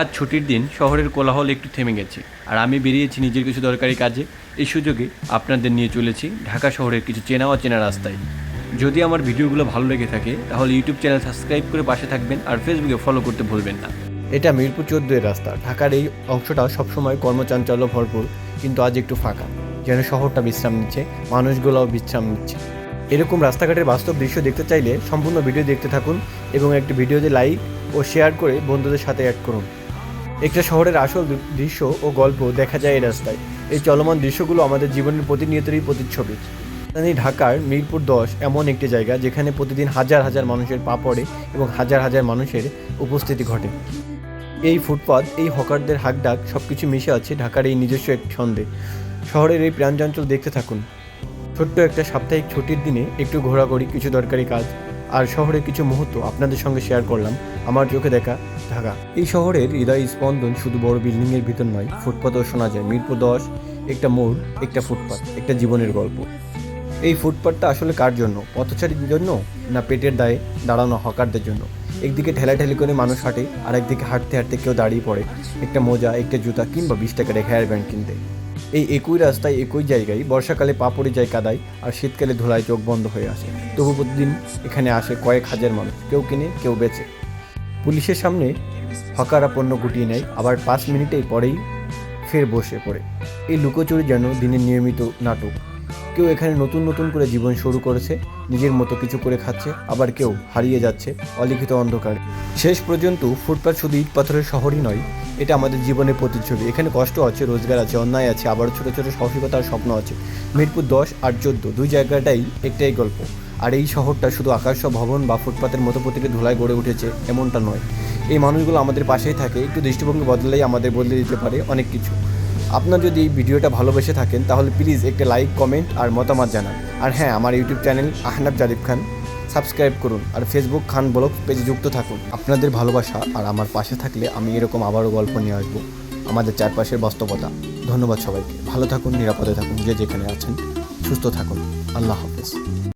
আজ ছুটির দিন শহরের কোলাহল একটু থেমে গেছে। আর আমি বেরিয়েছি নিজের কিছু দরকারি কাজে। এই সুযোগে আপনাদের নিয়ে চলেছি ঢাকা শহরের কিছু চেনা অচেনা রাস্তায়। যদি আমার ভিডিওগুলো ভালো লেগে থাকে, তাহলে ইউটিউব চ্যানেল সাবস্ক্রাইব করে পাশে থাকবেন আর ফেসবুকে ফলো করতে ভুলবেন না। এটা মিরপুর চোদ্দোর রাস্তা। ঢাকার এই অংশটা সবসময় কর্মচাঞ্চল্য ভরপুর, কিন্তু আজ একটু ফাঁকা। যেন শহরটা বিশ্রাম নিচ্ছে, মানুষগুলোও বিশ্রাম নিচ্ছে। এরকম রাস্তাঘাটের বাস্তব দৃশ্য দেখতে চাইলে সম্পূর্ণ ভিডিও দেখতে থাকুন এবং একটি ভিডিওতে লাইক ও শেয়ার করে বন্ধুদের সাথে অ্যাড করুন। একটা শহরের আসল দৃশ্য ও গল্প দেখা যায় এই রাস্তায়। এই চলমান দৃশ্যগুলো আমাদের জীবনের প্রতিনিয়তরই প্রতিচ্ছবি। রাজধানী ঢাকার মিরপুর দশ এমন একটি জায়গা যেখানে প্রতিদিন হাজার হাজার মানুষের পা পড়ে এবং হাজার হাজার মানুষের উপস্থিতি ঘটে। এই ফুটপাত, এই হকারদের হাকডাক সব কিছু মিশে আছে ঢাকার এই নিজস্ব এক ছন্দে। শহরের এই প্রাণচাঞ্চল দেখতে থাকুন। ছোট্ট একটা সাপ্তাহিক ছুটির দিনে একটু ঘোরাঘুরি, কিছু দরকারি কাজ আর শহরের কিছু মুহূর্ত আপনাদের সঙ্গে শেয়ার করলাম। আমার চোখে দেখা ঢাকা এই শহরের হৃদয় স্পন্দন শুধু বড় বিল্ডিংয়ের ভিতর নয়, ফুটপাতও শোনা যায়। মিরপুর দশ, একটা মোড়, একটা ফুটপাত, একটা জীবনের গল্প। এই ফুটপাতটা আসলে কার জন্য? পথচারীর জন্য না পেটের দায়ে দাঁড়ানো হকারদের জন্য? একদিকে ঠেলাঠেলি করে মানুষ হাঁটে আর একদিকে হাঁটতে হাঁটতে কেউ দাঁড়িয়ে পড়ে। একটা মোজা, একটা জুতা কিংবা বিশ টাকার হেয়ার ব্যান্ড কিনতে। এই একই রাস্তায়, একই জায়গায় বর্ষাকালে পা পড়ে যায় কাদায় আর শীতকালে ধুলায় চোখ বন্ধ হয়ে আসে। তবু প্রতিদিন এখানে আসে কয়েক হাজার মানুষ। কেউ কিনে, কেউ বেচে। পুলিশের সামনে হকারা পণ্য গুটিয়ে নেয়। আবার পাঁচ মিনিটেই পরেই ফের বসে পড়ে। এই লুকোচুরি যেন দিনের নিয়মিত নাটক। কেউ এখানে নতুন নতুন করে জীবন শুরু করেছে, নিজের মতো কিছু করে খাচ্ছে, আবার কেউ হারিয়ে যাচ্ছে, অলিখিত অন্ধকার। শেষ পর্যন্ত ফুটপাথ শুধু ইট পাথরের শহরই নয়, এটা আমাদের জীবনের প্রতিচ্ছবি। এখানে কষ্ট আছে, রোজগার আছে, অন্যায় আছে আবার ছোটো ছোটো সাহসিকতার স্বপ্ন আছে। মিরপুর দশ আর চোদ্দ, দুই জায়গাটাই একটাই গল্প। আর এই শহরটা শুধু আকাশ ভবন বা ফুটপাতের মতো প্রতিটি ধুলায় গড়ে উঠেছে, এমনটা নয়। এই মানুষগুলো আমাদের পাশেই থাকে, একটু দৃষ্টিভঙ্গি বদলেই আমাদের বদলে দিতে পারে অনেক কিছু। আপনার যদি এই ভিডিওটা ভালোবেসে থাকেন, তাহলে প্লিজ একটা লাইক কমেন্ট আর মতামত জানান। আর হ্যাঁ আমার YouTube channel Ahnab Zarif Khan subscribe করুন। আর ফেসবুক খান ব্লগ পেজে যুক্ত থাকুন। আপনাদের ভালোবাসা আর আমার পাশে থাকলে আমি এরকম আবারও গল্প নিয়ে আসব। আমাদের চারপাশের বাস্তবতা। ধন্যবাদ সবাইকে। ভালো থাকুন, নিরাপদে থাকুন, যে যেখানে আছেন, সুস্থ থাকুন। আল্লাহ হাফেজ।